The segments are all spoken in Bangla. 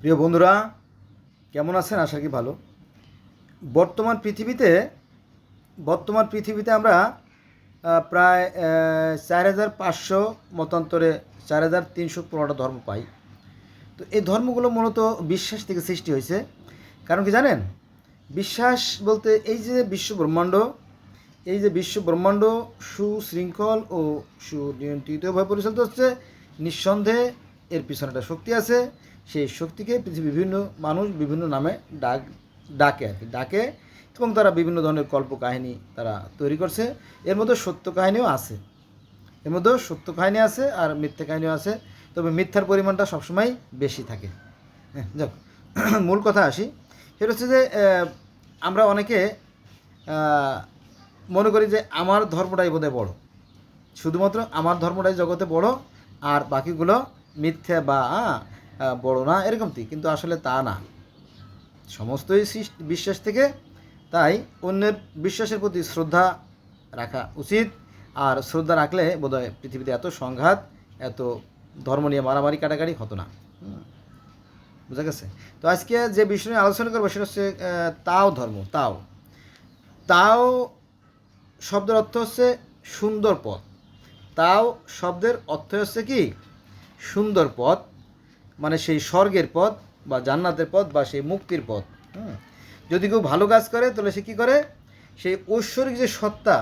প্রিয় বন্ধুরা, কেমন আছেন? আশা কি ভালো। বর্তমান পৃথিবীতে বর্তমান পৃথিবীতে আমরা প্রায় চার হাজার পাঁচশো মতান্তরে চার হাজার তিনশো পনেরোটা ধর্ম পাই। তো এই ধর্মগুলো মূলত বিশ্বাস থেকে সৃষ্টি হয়েছে। কারণ কি জানেন? বিশ্বাস বলতে এই যে বিশ্ব ব্রহ্মাণ্ড, এই যে বিশ্ব ব্রহ্মাণ্ড সুশৃঙ্খল ও সুনিয়ন্ত্রিতভাবে পরিচালিত হচ্ছে, নিঃসন্দেহে এর পিছনে একটা শক্তি আছে। সেই শক্তিকে পৃথিবীর বিভিন্ন মানুষ বিভিন্ন নামে ডাক, ডাকে আর কি। ডাকে এবং তারা বিভিন্ন ধরনের কল্প কাহিনী তারা তৈরি করছে। এর মধ্যে সত্য কাহিনীও আছে। এর মধ্যে সত্য কাহিনী আছে আর মিথ্যা কাহিনীও আছে। তবে মিথ্যার পরিমাণটা সবসময় বেশি থাকে। হ্যাঁ যাক। মূল কথা আসি। সেটা হচ্ছে যে আমরা অনেকে মনে করি যে আমার ধর্মটাই বোধহয় বড়। শুধুমাত্র আমার ধর্মটাই জগতে বড় আর বাকিগুলো মিথ্যা বা বড় না, এরকম কি কিন্তু আসলে তা না। সমস্তই বিশ্বাস থেকে, তাই অন্যের বিশ্বাসের প্রতি শ্রদ্ধা রাখা উচিত। আর শ্রদ্ধা রাখলে বোধহয় পৃথিবীতে এত সংঘাত, এত ধর্ম নিয়ে মারামারি, কাটাকাটি হতো না। বুঝা গেছে? তো আজকে যে বিষয় নিয়ে আলোচনা করব সেটা হচ্ছে তাও ধর্ম, তাও। তাও শব্দের অর্থ হচ্ছে সুন্দর পথ। তাও শব্দের অর্থ হচ্ছে কি? সুন্দর পথ। মানে সেই স্বর্গের পথ বা জান্নাতের পথ বা সেই মুক্তির পথ। যদি কেউ ভালো কাজ করে, তাহলে সে কী করে? সেই ঐশ্বরিক যে সত্তা,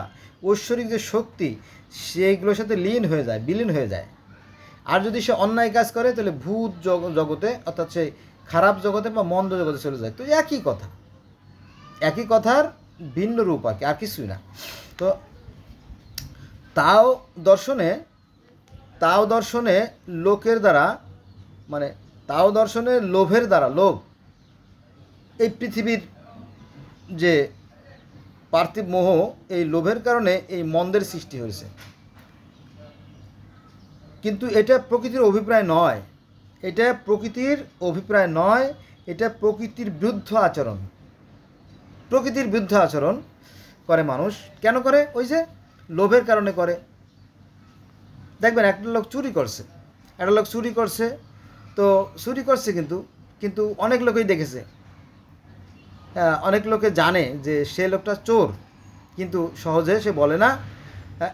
ঐশ্বরিক যে শক্তি, সেইগুলোর সাথে লীন হয়ে যায়, বিলীন হয়ে যায়। আর যদি সে অন্যায় কাজ করে, তাহলে ভূত জগতে, অর্থাৎ সেই খারাপ জগতে বা মন্দ জগতে চলে যায়। তো একই কথা। একই কথার ভিন্ন রূপ আর কি, আর কিছুই না। তো তাও দর্শনে তাও দর্শনে লোকের দ্বারা মানে তাও দর্শনের লোভের দ্বারা, লোভ। এই পৃথিবীর যে পার্থিব মোহ, এই লোভের কারণে এই মন্দের সৃষ্টি হয়েছে। কিন্তু এটা প্রকৃতির অভিপ্রায় নয়। এটা প্রকৃতির অভিপ্রায় নয়, এটা প্রকৃতির বিরুদ্ধ আচরণ। প্রকৃতির বিরুদ্ধ আচরণ করে মানুষ। কেন করে? ওই যে লোভের কারণে করে। দেখবেন, একটা লোক চুরি করছে। একটা লোক চুরি করছে তো চুরি করছে কিন্তু কিন্তু অনেক লোকেই দেখেছে। আহ, অনেক লোকে জানে যে সে লোকটা চোর কিন্তু সহজে সে বলে না।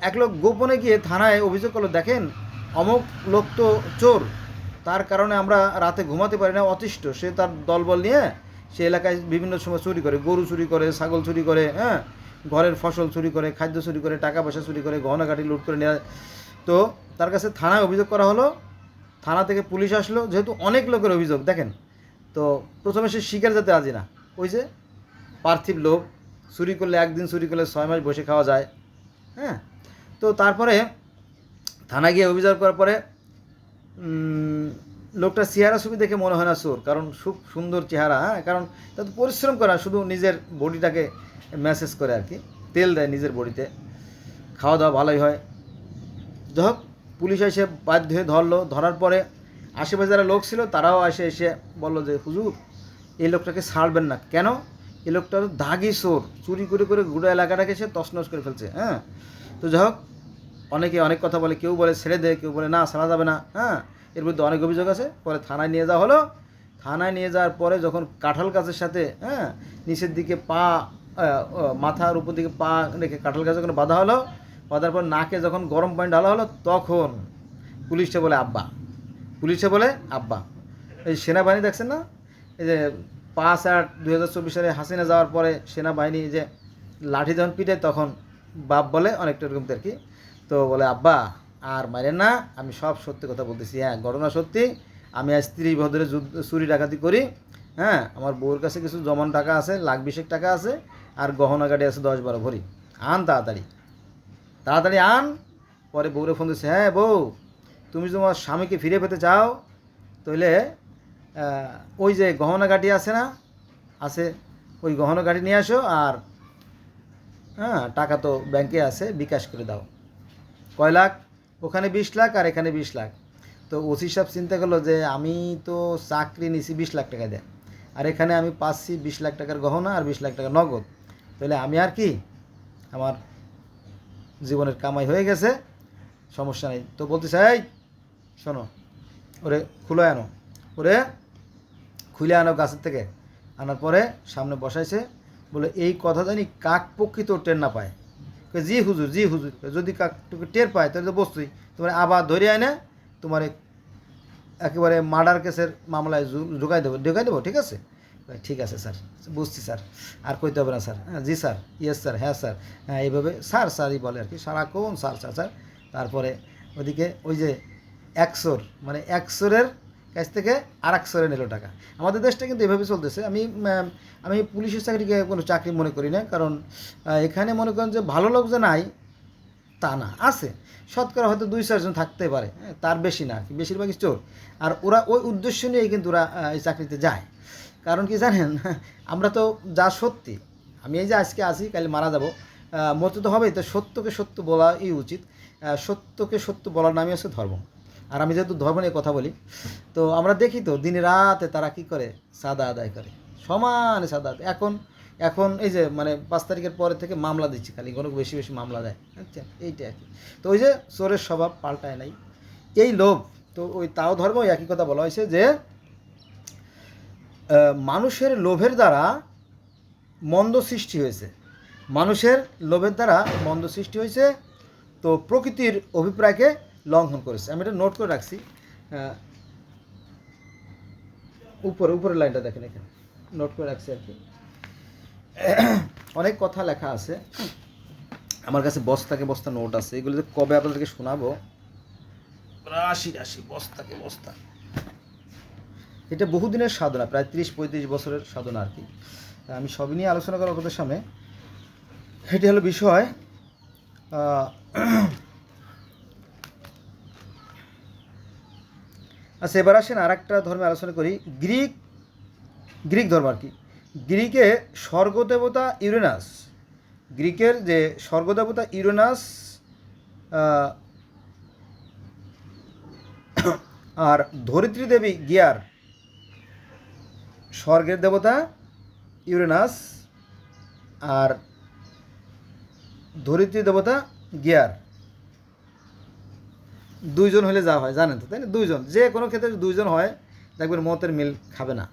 এক লোক গোপনে গিয়ে থানায় অভিযোগ করল দেখেন অমুক লোক তো চোর তার কারণে আমরা রাতে ঘুমাতে পারি না অতিষ্ঠ। সে তার দলবল নিয়ে সে এলাকায় বিভিন্ন সময় চুরি করে গরু চুরি করে ছাগল চুরি করে হ্যাঁ ঘরের ফসল চুরি করে খাদ্য চুরি করে টাকা পয়সা চুরি করে গহনাঘাটি লুট করে নেওয়া তো তার কাছে থানায় অভিযোগ করা হলো থানা থেকে পুলিশ আসলো, যেহেতু অনেক লোকের অভিযোগ, দেখেন। তো প্রথমে সে শিকার যেতে রাজি না। ওই যে পার্থিব লোভ, চুরি করলে একদিন চুরি করলে ছয় মাস বসে খাওয়া যায় হ্যাঁ? তো তারপরে থানা গিয়ে অভিযোগ করার পরে লোকটা চেহারা ছবি দেখে মনে হয় না চোর, কারণ খুব সুন্দর চেহারা হ্যাঁ? কারণ তা তো পরিশ্রম করা শুধু নিজের বডিটাকে ম্যাসেজ করে আর কি, তেল দেয় নিজের বডিতে, খাওয়া দাওয়া ভালোই হয়। যাই পুলিশ এসে বাধ্য হয়ে ধরলো। ধরার পরে আশেপাশে যারা লোক ছিল, তারাও এসে এসে বলল যে, হুজুর, এই লোকটাকে ছাড়বেন না। কেন? এই লোকটা দাগি চোর। চুরি করে করে গোটা এলাকাটাকে সে তছনছ করে ফেলছে। হ্যাঁ? তো যাই হোক, অনেকে অনেক কথা বলে। কেউ বলে ছেড়ে দে, কেউ বলে, না, ছাড়া যাবে না। হ্যাঁ? এর বিরুদ্ধে অনেক অভিযোগ আছে। পরে থানায় নিয়ে যাওয়া হলো। থানায় নিয়ে যাওয়ার পরে যখন কাঁঠাল গাছের সাথে হ্যাঁ নিচের দিকে পা মাথার উপর দিকে পা রেখে কাঁঠাল গাছ যখন বাঁধা হলো বাঁধার পর নাকে যখন গরম পানি ঢালা হলো, তখন পুলিশে বলে, আব্বা। পুলিশে বলে, আব্বা। এই সেনাবাহিনী দেখছেন না? এই যে পাঁচ আট দুই হাজার চব্বিশ সালে হাসিনা যাওয়ার পরে সেনাবাহিনী যে লাঠি যখন পিটে তখন বাপ বলে, অনেকটা এরকম আর কি। তো বলে, আব্বা, আর মারেন না, আমি সব সত্যি কথা বলতেছি। হ্যাঁ ঘটনা সত্যি। আমি আজ স্ত্রী ভদ্রে চুরি ডাকাতি করি। হ্যাঁ আমার বউর কাছে কিছু জমান টাকা আছে, লাখ বিশেক টাকা আছে, আর গহনা গাড়ি আছে দশ বারো ভরি। আন তাড়াতাড়ি। তাড়াতাড়ি আন। পরে বউরে ফোন দিচ্ছে হ্যাঁ বউ, তুমি তোমার স্বামীকে ফিরে পেতে চাও, তাহলে ওই যে গহনা গাড়ি আছে না, আছে, ওই গহনা গাড়ি নিয়ে আসো আর হ্যাঁ টাকা তো ব্যাংকে আছে, বিকাশ করে দাও। কয় লাখ? ওখানে বিশ লাখ আর এখানে বিশ লাখ। তো ওসি সাহেব চিন্তা করল যে, আমি তো চাকরি নিছি বিশ লাখ টাকা দেয়, আর এখানে আমি পাচ্ছি বিশ লাখ টাকার গহনা আর বিশ লাখ টাকা নগদ। তাহলে আমি আর কি, আমার জীবনের কামাই হয়ে গেছে, সমস্যা নেই। তো বলতে চাই শোনো, ওরে খুলে আনো। ওরে খুলে আনো গাছের থেকে। আনার পরে সামনে বসাইছে, বলে, এই কথা জানি কাক প্রকৃত টের না পায়। জি হুজুর জি হুজুর, যদি কাক তোকে টের পায়, তাহলে তো বসতুই তোমার আবার ধরে আনে, তোমার একেবারে মার্ডার কেসের মামলায় ঢুকাই দেবো ঢুকাই দেবো, ঠিক আছে? ঠিক আছে স্যার। বুঝছি স্যার। আর কইতে হবে না স্যার। হ্যাঁ জি স্যার। Yes sir. হ্যাঁ স্যার। হ্যাঁ এইভাবে স্যার স্যারই বলে আর কি। সারাক্ষণ স্যার স্যার স্যার। তারপরে ওদিকে ওই যে একশোর মানে একশোরের কাছ থেকে আর একশোরে নিল টাকা। আমাদের দেশটা কিন্তু এভাবে চলতেছে। আমি আমি পুলিশের চাকরিকে কোনো চাকরি মনে করি না কারণ এখানে মনে করেন যে ভালো লোক যে নাই তা না। আছে। শতকরা হয়তো দুই চারজন থাকতে পারে। হ্যাঁ, তার বেশি না বেশিরভাগই চোর। আর ওরা ওই উদ্দেশ্য নিয়েই কিন্তু ওরা এই চাকরিতে যায়। কারণ কি জানেন? আমরা তো যা সত্যি, আমি এই যে আজকে আসি কাল মারা যাব মরতে তো হবেই তো সত্যকে সত্য বলাই উচিত সত্যকে সত্য বলার নামই হচ্ছে ধর্ম। আর আমি যেহেতু ধর্ম নিয়ে কথা বলি, তো আমরা দেখি তো দিনে রাতে তারা কি করে? সাদা আদায় করে। সমানে সাদা এখন এখন এই যে মানে পাঁচ তারিখের পরে থেকে মামলা দিচ্ছি, খালি কোনো বেশি বেশি মামলা দেয়। আচ্ছা এইটা আর কি। তো ওই যে চোরের স্বভাব পাল্টায় নাই। এই লোভ, তো ওই তাও ধর্ম একই কথা বলা হয়েছে যে মানুষের লোভের দ্বারা মন্দ সৃষ্টি হয়েছে। মানুষের লোভের দ্বারা মন্দ সৃষ্টি হয়েছে। তো প্রকৃতির অভিপ্রায়কে লঙ্ঘন করেছে। আমি এটা নোট করে রাখছি। উপরে, উপরের লাইনটা দেখেন এখানে। নোট করে রাখছি আর কি। অনেক কথা লেখা আছে। আমার কাছে বস্তাকে বস্তা নোট আছে। এগুলো কবে আপনাদেরকে শোনাবো? রাশি রাশি বস্তাকে বস্তা। এটা বহুদিনের সাধনা, প্রায় তিরিশ পঁয়ত্রিশ বছরের সাধনা আর কি। আমি সবই নিয়ে আলোচনা করার আপনাদের সামনে। এটি হলো বিষয় আচ্ছা এবার আসেন আর একটা ধর্মে আলোচনা করি। গ্রিক গ্রিক ধর্ম আর কি। গ্রিকে স্বর্গদেবতা ইউরেনাস। গ্রিকের যে স্বর্গদেবতা ইউরেনাস আর ধরিত্রী দেবী গিয়ার স্বর্গের দেবতা ইউরেনাস আর ধরিত্রী দেবতা গিয়ার। দুইজন হলে যা হয়, জানেন তো, তাই না? দুইজন। যে কোনো ক্ষেত্রে দুইজন হয়, দেখবেন মতের মিল খাবে না।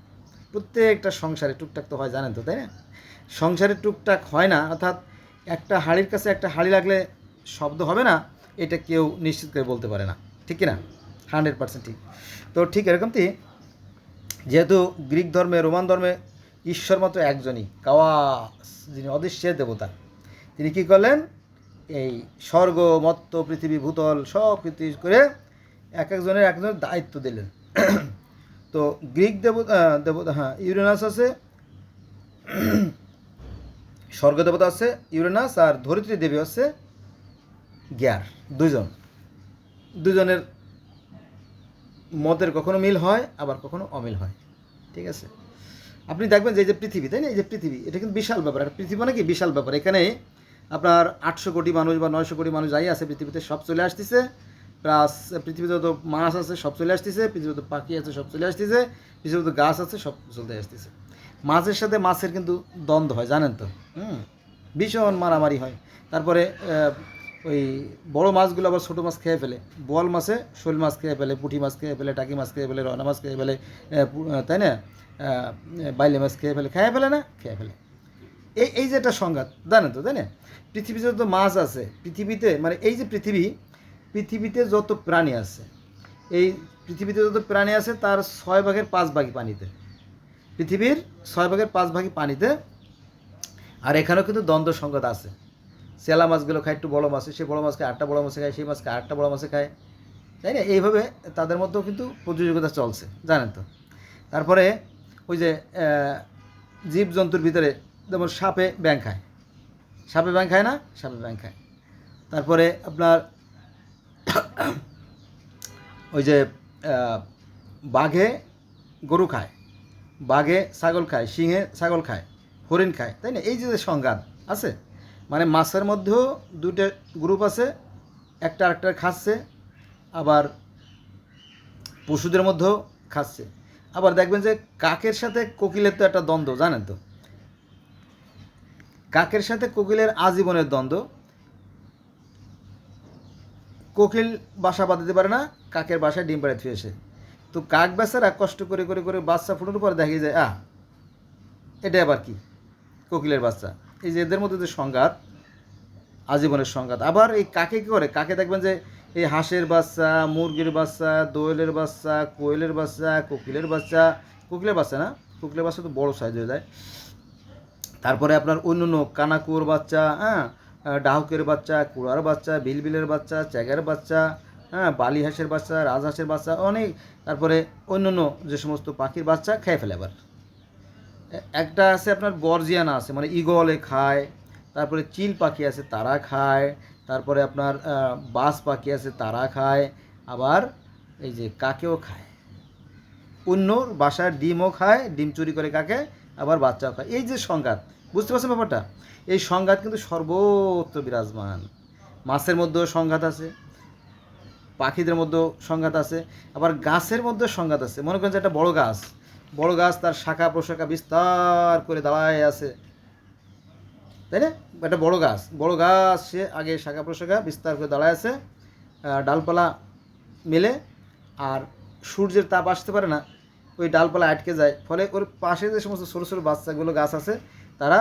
প্রত্যেকটা সংসারে টুকটাক তো হয়, জানেন তো, তাই না? সংসারে টুকটাক হয় না, অর্থাৎ একটা হাড়ির কাছে একটা হাড়ি লাগলে শব্দ হবে না, এটা কেউ নিশ্চিত করে বলতে পারে না। ঠিক কি না? হান্ড্রেড পার্সেন্ট ঠিক। তো ঠিক এরকমটি যেহেতু গ্রিক ধর্মে, রোমান ধর্মে ঈশ্বর মাত্র একজনই, কাওয়াস, যিনি অদৃশ্যের দেবতা। তিনি কী করলেন? এই স্বর্গ, মত্ত, পৃথিবী, ভূতল, সব কিছু করে এক একজনের একজনের দায়িত্ব দিলেন। তো গ্রিক দেবতা দেবতা হ্যাঁ ইউরেনাস আছে, স্বর্গ দেবতা আছে, ইউরেনাস, আর ধরিত্রী দেবী আছে গ্যার দুজন দুজনের মতের কখনো মিল হয়, আবার কখনো অমিল হয়। ঠিক আছে? আপনি দেখবেন যে এই যে পৃথিবী, তাই না? এই যে পৃথিবী, এটা কিন্তু বিশাল ব্যাপার। আর পৃথিবী মানে কি? বিশাল ব্যাপার। এখানে আপনার আটশো কোটি মানুষ বা নয়শো কোটি মানুষ যাই আছে, পৃথিবীতে সব চলে আসতেছে। প্লাস পৃথিবীতে যত মাছ আছে, সব চলে আসতেছে। পৃথিবীতে পাখি আছে, সব চলে আসতেছে। পৃথিবীতে গাছ আছে, সব চলে আসতেছে। মাছের সাথে মাছের কিন্তু দ্বন্দ্ব হয়, জানেন তো? হুম? ভীষণ মারামারি হয়। তারপরে ওই বড় মাছগুলো আবার ছোটো মাছ খেয়ে ফেলে। বোয়াল মাছে, শোল মাছ খেয়ে ফেলে, পুঁটি মাছ খেয়ে ফেলে, টাকি মাছ খেয়ে ফেলে, রয়না মাছ খেয়ে ফেলে তাই না? বাইলে মাছ খেয়ে ফেলে খেয়ে ফেলে না? খেয়ে ফেলে। এই এই যে একটা সংঘাত, জানেন তো, তাই না? পৃথিবীতে যত মাছ আছে, পৃথিবীতে মানে এই যে পৃথিবী, পৃথিবীতে যত প্রাণী আছে, এই পৃথিবীতে যত প্রাণী আছে, তার ছয় ভাগের পাঁচ ভাগই পানিতে। পৃথিবীর ছয় ভাগের পাঁচ ভাগই পানিতে। আর এখানেও কিন্তু দ্বন্দ্ব সংঘাত আছে। সেলা মাছগুলো খায়, একটু বড় মাছে, সে বড়ো মাছ খায়, আটটা বড়ো মাছে খায়, সেই মাছকে আটটা বড়ো মাছে খায়। তাই না? এইভাবে তাদের মধ্যেও কিন্তু প্রতিযোগিতা চলছে, জানেন তো? তারপরে ওই যে জীবজন্তুর ভিতরে যেমন সাপে ব্যাং খায়। সাপে ব্যাং খায় না? সাপে ব্যাং খায়। তারপরে আপনার ওই যে বাঘে গরু খায়, বাঘে ছাগল খায় সিংহে ছাগল খায়, হরিণ খায়, তাই না? এই যে সংঘাত আছে মানে মাছের মধ্যেও দুটো গ্রুপ আছে, একটা আরেকটা খাচ্ছে, আবার পশুদের মধ্যেও খাচ্ছে। আবার দেখবেন যে কাকের সাথে কোকিলের তো একটা দ্বন্দ্ব, জানেন তো? কাকের সাথে কোকিলের আজীবনের দ্বন্দ্ব। কোকিল বাসা বাঁধাতে পারে না, কাকের বাসায় ডিম পাড়ে থুয়েছে তো কাক বেচারা কষ্ট করে করে করে বাচ্চা ফুটানোর পরে দেখা যায় আহ, এটা আবার কি? কোকিলের বাচ্চা। এই যে এদের মধ্যে যে সংঘাত, আজীবনের সংঘাত। আবার এই কাকে কী করে? কাকে দেখবেন যে এই হাঁসের বাচ্চা, মুরগির বাচ্চা, দোয়েলের বাচ্চা, কোয়েলের বাচ্চা, কোকিলের বাচ্চা কোকিলের বাচ্চা না? কোকিলের বাচ্চা তো বড় সাইজ হয়ে যায়। তারপরে আপনার অন্য অন্য কানাকুয়োর বাচ্চা হ্যাঁ? ডাহুকের বাচ্চা, কুড়ার বাচ্চা, বিলবিলের বাচ্চা, চ্যাগের বাচ্চা হ্যাঁ? বালি হাঁসের বাচ্চা, রাজহাঁসের বাচ্চা, অনেক। তারপরে অন্য অন্য যে সমস্ত পাখির বাচ্চা, খেয়ে ফেলে আবার। একটা আছে আপনার বর্জিয়ানা আছে মানে ইগলে খায়, তারপরে চিল পাখি আছে তারা খায়, তারপরে আপনার বাস পাখি আছে তারা খায়, আবার এই যে কাকেও খায়। অন্যর বাসার ডিমও খায়, ডিম চুরি করে কাকে, আবার বাচ্চাও খায়। এই যে সংঘাত, বুঝতে পারছেন ব্যাপারটা? এই সংঘাত কিন্তু সর্বত্র বিরাজমান। মাছের মধ্যেও সংঘাত আছে, পাখিদের মধ্যেও সংঘাত আছে, আবার গাছের মধ্যেও সংঘাত আছে। মনে করেন যে একটা বড় গাছ বড় গাছ তার শাখা প্রশাখা বিস্তার করে দাঁড়ায় আছে। তাই না? একটা বড় গাছ। বড় গাছ, সে আগে শাখা প্রশাখা বিস্তার করে দাঁড়ায় আছে ডালপালা মেলে, আর সূর্যের তাপ আসতে পারে না, ওই ডালপালা আটকে যায়। ফলে ওর পাশে যে সমস্ত ছোটো ছোটো বাচ্চাগুলো গাছ আছে, তারা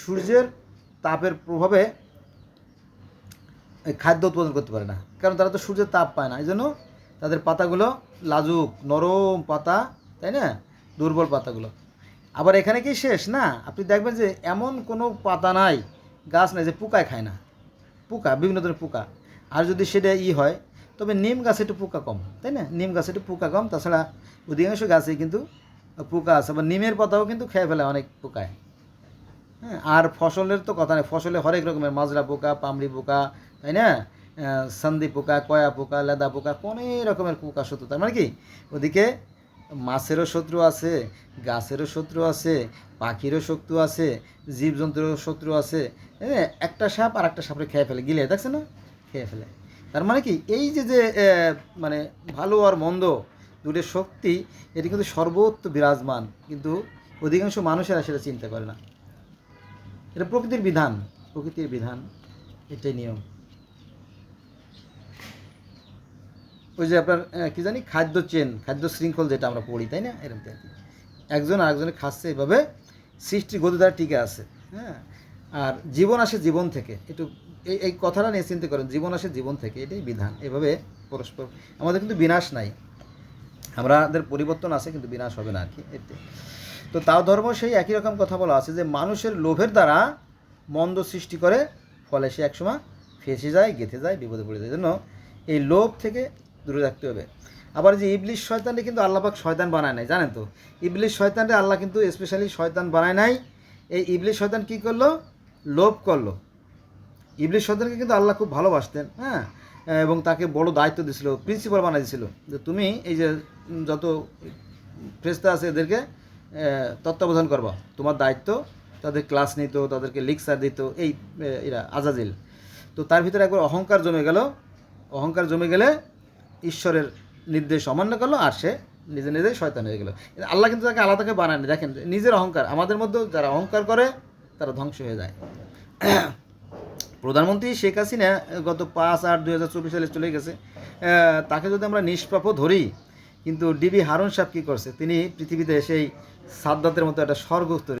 সূর্যের তাপের প্রভাবে খাদ্য উৎপাদন করতে পারে না। কারণ তারা তো সূর্যের তাপ পায় না। এই জন্য তাদের পাতাগুলো লাজুক, নরম পাতা, তাই না? দুর্বল পাতাগুলো। আবার এখানে কি শেষ? না, আপনি দেখবেন যে এমন কোনো পাতা নাই, গাছ নাই যে পোকায় খায় না। পোকা, বিভিন্ন ধরনের পোকা। আর যদি সেটা ই হয়, তবে নিম গাছে একটু পোকা কম, তাই না? নিম গাছে একটু পোকা কম, তাছাড়া অধিকাংশ গাছে কিন্তু পোকা আছে, আবার নিমের পাতাও কিন্তু খেয়ে ফেলে অনেক পোকায়। হ্যাঁ আর ফসলের তো কথা নেই, ফসলে হরেক রকমের মাজরা পোকা পামড়ি পোকা, তাই না? সন্ধি পোকা, কয়া পোকা, লেদা পোকা, অনেক রকমের পোকা শত্রু তার মানে কি? ওদিকে মাছেরও শত্রু আছে, গাছেরও শত্রু আছে, পাখিরও শত্রু আছে, জীবজন্তুরও শত্রু আছে। হ্যাঁ একটা সাপ আর একটা সাপরে খেয়ে ফেলে, গিলে, দেখছে না? খেয়ে ফেলে। তার মানে কি? এই যে যে মানে ভালো আর মন্দ দুটোর শক্তি, এটি কিন্তু সর্বত্র বিরাজমান। কিন্তু অধিকাংশ মানুষেরা সেটা চিন্তা করে না। এটা প্রকৃতির বিধান প্রকৃতির বিধান, এটাই নিয়ম। ওই যে আপনার কি জানি, খাদ্য চেন খাদ্য শৃঙ্খল যেটা আমরা পড়ি, তাই না? এরকম আর একজন আরেকজনের খাচ্ছে এভাবে সৃষ্টি গতি দ্বারা টিকে আছে হ্যাঁ? আর জীবন আসে জীবন থেকে। একটু এই এই কথাটা নিয়ে চিন্তা করেন, জীবন আসে জীবন থেকে, এটাই বিধান। এভাবে পরস্পর, আমাদের কিন্তু বিনাশ নাই। আমাদের পরিবর্তন আছে, কিন্তু বিনাশ হবে না আর কি, এতে। তো তাও ধর্ম সেই একই রকম কথা বলা আছে যে, মানুষের লোভের দ্বারা মন্দ সৃষ্টি করে, ফলে সে একসময় ফেসে যায়, গেঁথে যায়, বিপদে পড়ে যায়। জন্য এই লোভ থেকে দূরে রাখতে হবে। আবার যে ইবলিশ শয়তানকে কিন্তু আল্লাপাক শয়তান বানায় নাই, জানেন তো? ইবলিশ শয়তানরে আল্লাহ কিন্তু স্পেশালি শয়তান বানায় নাই। এই ইবলিশ শয়তান কী করল? লোভ করল। ইবলিশ শয়তানকে কিন্তু আল্লাহ খুব ভালোবাসতেন হ্যাঁ? এবং তাকে বড় দায়িত্ব দিয়েছিল প্রিন্সিপাল বানাই দিয়েছিল। যে তুমি এই যে যত ফ্রেস্তা আছে এদেরকে তত্ত্বাবধান করবা। তোমার দায়িত্ব, তাদের ক্লাস নিত, তাদেরকে লেকচার দিত, এই এরা, আজাজিল। তো তার ভিতরে একবার অহংকার জমে গেল। অহংকার জমে গেলে ঈশ্বরের নির্দেশ অমান্য করল আর সে নিজে নিজেই শয়তান হয়ে গেল। আল্লাহ কিন্তু তাকে আলাদাকে বানায়নি। দেখেন, নিজের অহংকার, আমাদের মধ্যেও যারা অহংকার করে, তারা ধ্বংস হয়ে যায়। প্রধানমন্ত্রী শেখ হাসিনা গত পাঁচ আট দুই হাজার চব্বিশ সালে চলে গেছে। তাকে যদি আমরা নিষ্প্রাপ্য ধরি, কিন্তু ডিবি হারুন সাহেব কী করছে? তিনি পৃথিবীতে সেই সাদ্দাতের মতো একটা স্বর্গ তৈরি